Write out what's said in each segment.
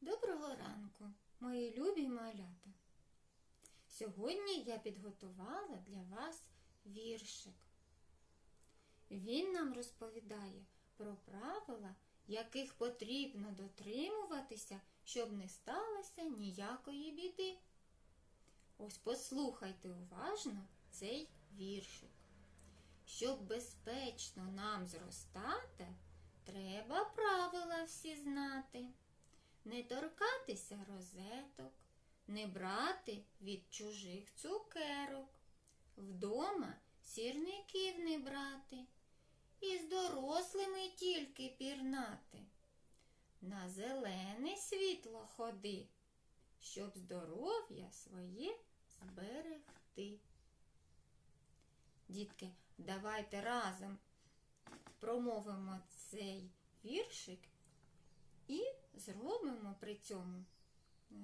Доброго ранку, мої любі малята. Сьогодні я підготувала для вас віршик. Він нам розповідає про правила, яких потрібно дотримуватися, щоб не сталося ніякої біди. Ось послухайте уважно цей віршик. Щоб безпечно нам зростати, треба правила всі знати. Не торкатися розеток, не брати від чужих цукерок, вдома сірників не брати, і з дорослими тільки пірнати. На зелене світло ходи, щоб здоров'я своє зберегти. Дітки, давайте разом промовимо цей віршик і зробимо при цьому е,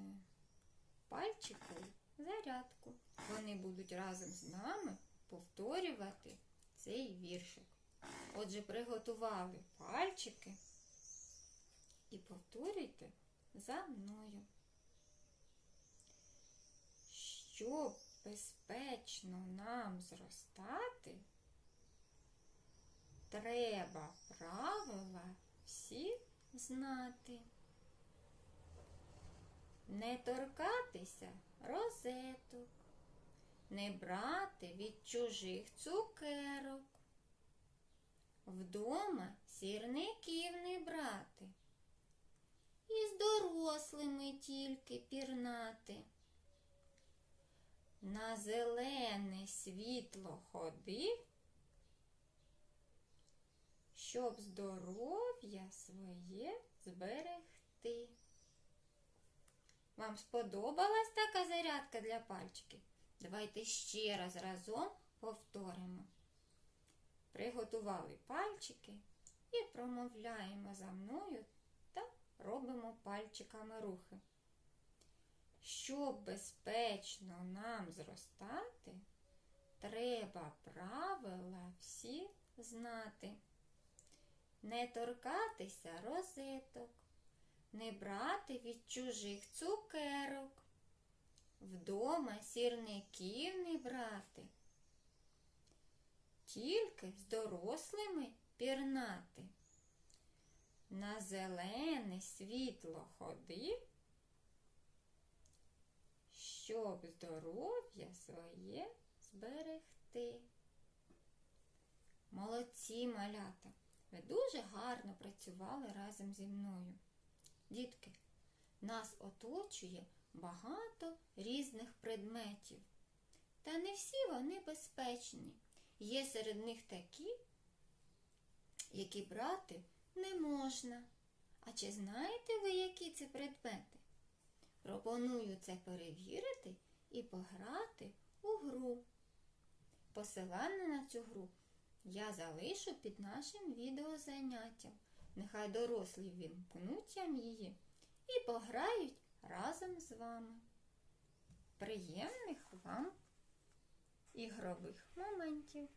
пальчику зарядку. Вони будуть разом з нами повторювати цей віршик. Отже, приготували пальчики і повторюйте за мною. Щоб безпечно нам зростати, треба правила всі знати. Не торкатися розеток, не брати від чужих цукерок, вдома сірників не брати, і з дорослими тільки пірнати. На зелене світло ходи, щоб здоров'я своє зберегти. Вам сподобалась така зарядка для пальчиків? Давайте ще раз разом повторимо. Приготували пальчики і промовляємо за мною та робимо пальчиками рухи. Щоб безпечно нам зростати, треба правила всі знати. Не торкатися розеток, не брати від чужих цукерок, вдома сірників не брати, тільки з дорослими пірнати. На зелене світло ходи, щоб здоров'я своє зберегти. Молодці малята! Ви дуже гарно працювали разом зі мною. Дітки, нас оточує багато різних предметів. Та не всі вони безпечні. Є серед них такі, які брати не можна. А чи знаєте ви, які це предмети? Пропоную це перевірити і пограти у гру. Посилання на цю гру я залишу під нашим відеозаняттям. Нехай дорослі вімкнутьям її і пограють разом з вами. Приємних вам ігрових моментів!